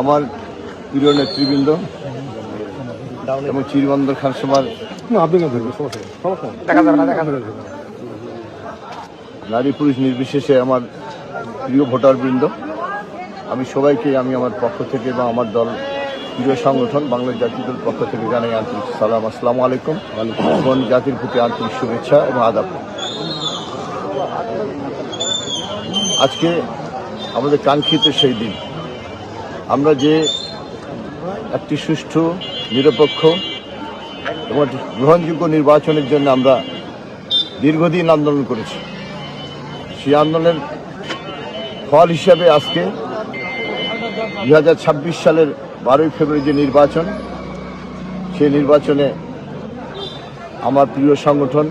আমার প্রিয় নেতৃবৃন্দ এবং চিরবন্দর খান সভার। নারী পুরুষ নির্বিশেষে আমার প্রিয় ভোটারবৃন্দ। আমি সবাইকে আমি আমার পক্ষ থেকে বা আমার দল প্রিয় সংগঠন বাংলাদেশ জাতীয় দল পক্ষ থেকে জানাই আন্তরিক সালাম। আসসালামু আলাইকুম। জাতির প্রতি আন্তরিক শুভেচ্ছা এবং আদাব। আজকে আমাদের কাঙ্ক্ষিত সেই দিন। আমরা যে একটি সুষ্ঠু, নিরপেক্ষ এবং গ্রহণযোগ্য নির্বাচনের জন্য আমরা দীর্ঘদিন আন্দোলন করেছি। সেই আন্দোলনের ফল হিসাবে আজকে দু হাজার ছাব্বিশ সালের বারোই ফেব্রুয়ারি যে নির্বাচন, সেই নির্বাচনে আমার প্রিয় সংগঠন,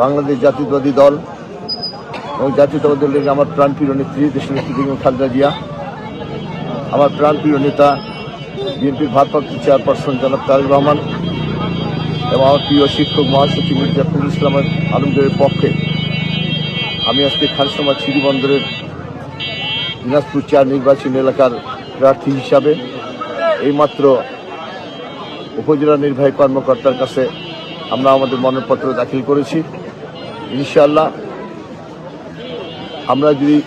বাংলাদেশ জাতীয়তাবাদী দল এবং জাতীয়তাবাদী দলের আমার প্রাণপ্রিয় নেত্রী দেশনেত্রী বেগম খালেদা জিয়া, আমার প্রাণপ্রিয় নেতা, বিএনপির ভারপ্রাপ্ত চেয়ারপারসন জনাব তারেক রহমান এবং আমার প্রিয় শিক্ষক, মহাসচিব মির্জা ফখরুল ইসলামের আলমগীরের পক্ষে আমি আজকে খানসামা চিড়ি বন্দরের দিনাজপুর চার নির্বাচনী এলাকার প্রার্থী হিসাবে এইমাত্র উপজেলা নির্বাহী কর্মকর্তার কাছে আমরা আমাদের মনোনয়নপত্র দাখিল করেছি। ইনশাআল্লাহ আমরা যদি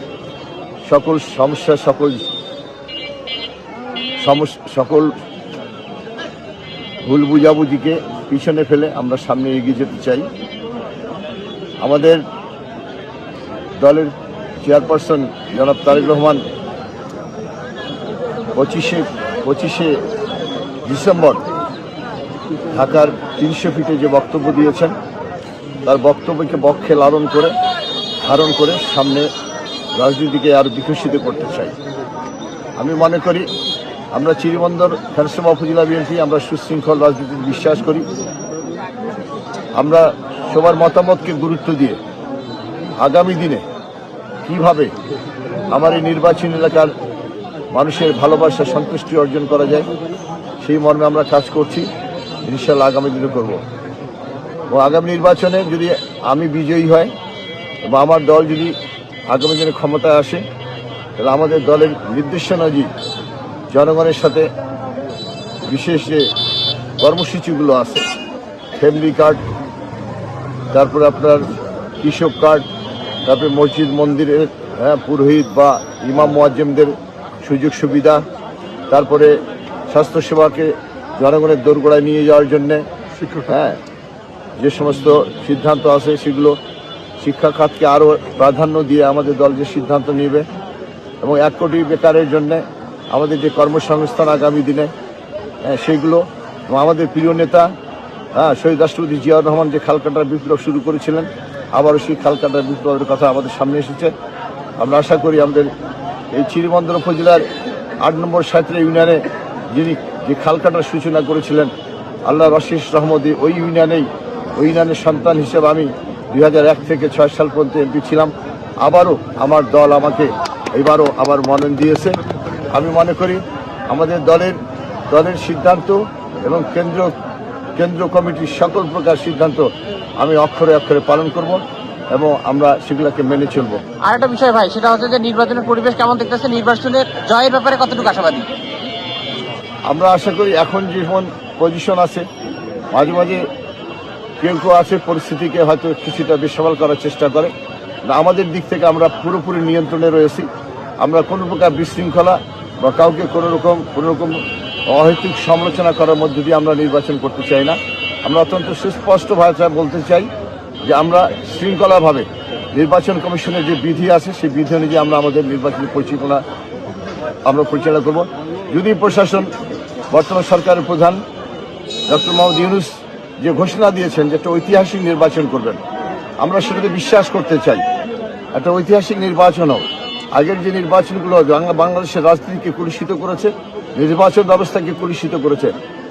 সকল সমস্যা, সকল সকল ভুল বুঝাবুঝিকে পিছনে ফেলে আমরা সামনে এগিয়ে যেতে চাই। আমাদের দলের চেয়ারপারসন জনাব তারেক রহমান পঁচিশে পঁচিশে ডিসেম্বর ঢাকার তিনশো ফিটে যে বক্তব্য দিয়েছেন, তার বক্তব্যকে বক্ষে লালন করে ধারণ করে সামনে রাজনীতিকে আরও বিকশিত করতে চাই। আমি মনে করি, আমরা চিরিবন্দর খানসভা উপজেলা বিএনপি, আমরা সুশৃঙ্খল রাজনীতিতে বিশ্বাস করি। আমরা সবার মতামতকে গুরুত্ব দিয়ে আগামী দিনে কীভাবে আমার এই নির্বাচনী এলাকার মানুষের ভালোবাসা, সন্তুষ্টি অর্জন করা যায়, সেই মর্মে আমরা কাজ করছি। ইনশাল্লাহ আগামী দিনে করব। ও আগামী নির্বাচনে যদি আমি বিজয়ী হয় বা আমার দল যদি আগামী দিনে ক্ষমতায় আসে তাহলে আমাদের দলের নির্দেশনাজি জনগণের সাথে বিশেষ যে কর্মসূচিগুলো আছে ফ্যামিলি কার্ড তারপরে আপনার কৃষক কার্ড তারপরে মসজিদ মন্দিরের হ্যাঁ পুরোহিত বা ইমাম মোয়াজ্জেমদের সুযোগ সুবিধা তারপরে স্বাস্থ্যসেবাকে জনগণের দোরগোড়ায় নিয়ে যাওয়ার জন্যে হ্যাঁ যে সমস্ত সিদ্ধান্ত আছে সেগুলো শিক্ষা খাতকে আরও প্রাধান্য দিয়ে আমাদের দল যে সিদ্ধান্ত নেবে এবং এক কোটি বেকারের জন্য আমাদের যে কর্মসংস্থান আগামী দিনে এবং আমাদের প্রিয় নেতা হ্যাঁ শহীদ রাষ্ট্রপতি জিয়াউর রহমান যে খালকাটার বিপ্লব শুরু করেছিলেন, আবারও সেই খালকাটার বিপ্লবের কথা আমাদের সামনে এসেছে। আমরা আশা করি আমাদের এই চিরিবন্দর উপজেলার আট নম্বর সাঁতরা ইউনিয়নে যিনি যে খালকাটার সূচনা করেছিলেন আল্লাহ রশিস রহমদি ওই ইউনিয়নেই, ওই ইউনিয়নের সন্তান হিসেবে আমি দুই এক থেকে ছয় সাল পর্যন্ত এমপি ছিলাম। আবারও আমার দল আমাকে এবারও আবার মনোনয়ন দিয়েছে। আমি মনে করি আমাদের দলের দলের সিদ্ধান্ত এবং কেন্দ্র কেন্দ্র কমিটির সকল প্রকার সিদ্ধান্ত আমি অক্ষরে অক্ষরে পালন করব এবং আমরা সেগুলোকে মেনে চলব। আর একটা বিষয় ভাই সেটা হচ্ছে যে নির্বাচনের পরিবেশ কেমন দেখতেছে নির্বাচনের জয়ের ব্যাপারে কতটুকু আশাবাদী? আমরা আশা করি এখন যেমন পজিশন আছে মাঝে মাঝে কেউ কেউ আছে পরিস্থিতিকে হয়তো কিছুটা বেসবল করার চেষ্টা করে। আমাদের দিক থেকে আমরা পুরোপুরি নিয়ন্ত্রণে রয়েছি। আমরা কোনো প্রকার বিশৃঙ্খলা বা কাউকে কোনো রকম কোনো রকম অহেতুক সমালোচনা করার মধ্যে দিয়ে আমরা নির্বাচন করতে চাই না। আমরা অত্যন্ত সুস্পষ্ট ভাষায় বলতে চাই যে আমরা শৃঙ্খলাভাবে নির্বাচন কমিশনের যে বিধি আছে, সেই বিধি অনুযায়ী আমরা আমাদের নির্বাচনী পরিচালনা, আমরা পরিচালনা করব। যদি প্রশাসন, বর্তমান সরকারের প্রধান ডক্টর মোহাম্মদ ইউনুস যে ঘোষণা দিয়েছেন যে একটা ঐতিহাসিক নির্বাচন করবেন। আমরা সেটাতে বিশ্বাস করতে চাই। একটা ঐতিহাসিক নির্বাচন হোক আগের যে নির্বাচনগুলো বাংলা বাংলাদেশের রাজনীতিকে কলুষিত করেছে, নির্বাচন ব্যবস্থাকে কলুষিত করেছে,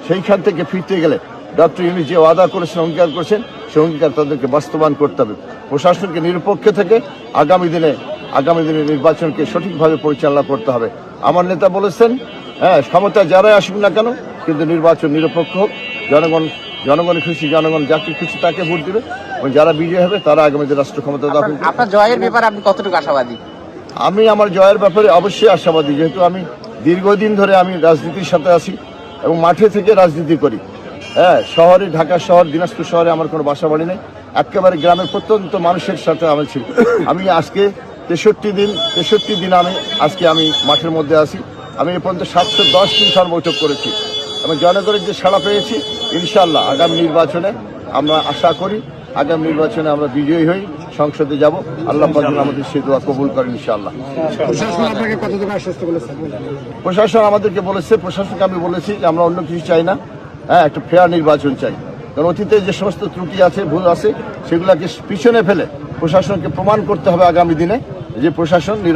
সেইখান থেকে ফিরতে গেলে ডক্টর ইউনুস যে ওয়াদা করেছেন, অঙ্গীকার করেছেন, সেই অঙ্গীকার তাদেরকে বাস্তবায়ন করতে হবে। প্রশাসনকে নিরপেক্ষ থেকে আগামী দিনে আগামী দিনে নির্বাচনকে সঠিকভাবে পরিচালনা করতে হবে। আমার নেতা বলেছেন হ্যাঁ ক্ষমতা যারাই আসুক না কেন, কিন্তু নির্বাচন নিরপেক্ষ হোক। জনগণ জনগণ খুশি জনগণ যাকে খুশি তাকে ভোট দেবে। এবং যারা বিজয় হবে তারা আগামী রাষ্ট্র ক্ষমতা দখল আপনার জয়ের ব্যাপারে আপনি কতটুকু আশাবাদী? আমি আমার জয়ের ব্যাপারে অবশ্যই আশাবাদী যেহেতু আমি দীর্ঘদিন ধরে আমি রাজনীতির সাথে আছি এবং মাঠে থেকে রাজনীতি করি। হ্যাঁ শহরে ঢাকা শহর দিনাজপুর শহরে আমার কোনো বাসা বাড়ি নেই। একেবারে গ্রামের প্রত্যন্ত মানুষের সাথে আমি ছিল আমি আজকে তেষট্টি দিন তেষট্টি দিন আমি আজকে আমি মাঠের মধ্যে আছি। আমি এ পর্যন্ত সাতশো দশ দিন সর্বোচ্চ করেছি। এবং জনগণের যে সাড়া পেয়েছি ইনশাল্লাহ আগামী নির্বাচনে আমরা আশা করি আগামী নির্বাচনে আমরা বিজয়ী হই সংসদে যাব। আল্লাহ আমাদের সে দোয়া কবুল করেন ইনশাআল্লাহ। প্রশাসন আমাদেরকে বলেছে প্রশাসনকে আমি বলেছি যে আমরা অন্য কিছু চাই না। হ্যাঁ একটা ফেয়ার নির্বাচন চাই। কারণ অতীতে যে সমস্ত ত্রুটি আছে ভুল আছে সেগুলোকে পিছনে ফেলে প্রশাসনকে প্রমাণ করতে হবে আগামী দিনে যে প্রশাসন নিরপেক্ষ